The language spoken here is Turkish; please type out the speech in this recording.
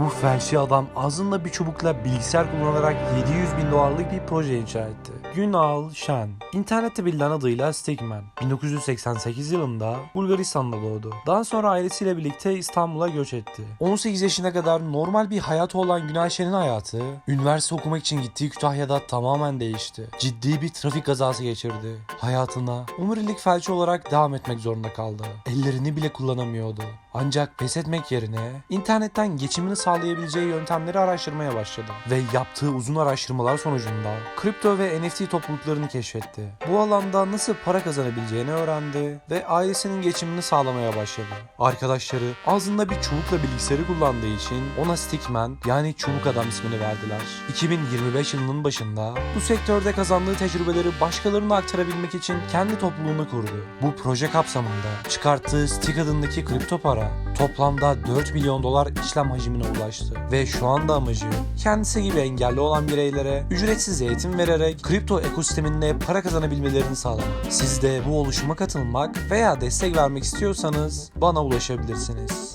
Bu felçli adam ağzında bir çubukla bilgisayar kullanarak 700 bin dolarlık bir proje inşa etti. Günal Shen. İnternette bilinen adıyla Stickman. 1988 yılında Bulgaristan'da doğdu. Daha sonra ailesiyle birlikte İstanbul'a göç etti. 18 yaşına kadar normal bir hayatı olan Günal Şen'in hayatı, üniversite okumak için gittiği Kütahya'da tamamen değişti. Ciddi bir trafik kazası geçirdi. Hayatına omurilik felci olarak devam etmek zorunda kaldı. Ellerini bile kullanamıyordu. Ancak pes etmek yerine internetten geçimini sağlayabileceği yöntemleri araştırmaya başladı. Ve yaptığı uzun araştırmalar sonucunda kripto ve NFT topluluklarını keşfetti. Bu alanda nasıl para kazanabileceğini öğrendi ve ailesinin geçimini sağlamaya başladı. Arkadaşları ağzında bir çubukla bilgisayarı kullandığı için ona Stickman yani çubuk adam ismini verdiler. 2025 yılının başında bu sektörde kazandığı tecrübeleri başkalarına aktarabilmek için kendi topluluğunu kurdu. Bu proje kapsamında çıkarttığı Stick adındaki kripto para toplamda 4 milyon dolar işlem hacmine ulaştı. Ve şu anda amacı kendisi gibi engelli olan bireylere ücretsiz eğitim vererek kripto ekosisteminde para kazanabilmelerini sağlamak. Siz de bu oluşuma katılmak veya destek vermek istiyorsanız bana ulaşabilirsiniz.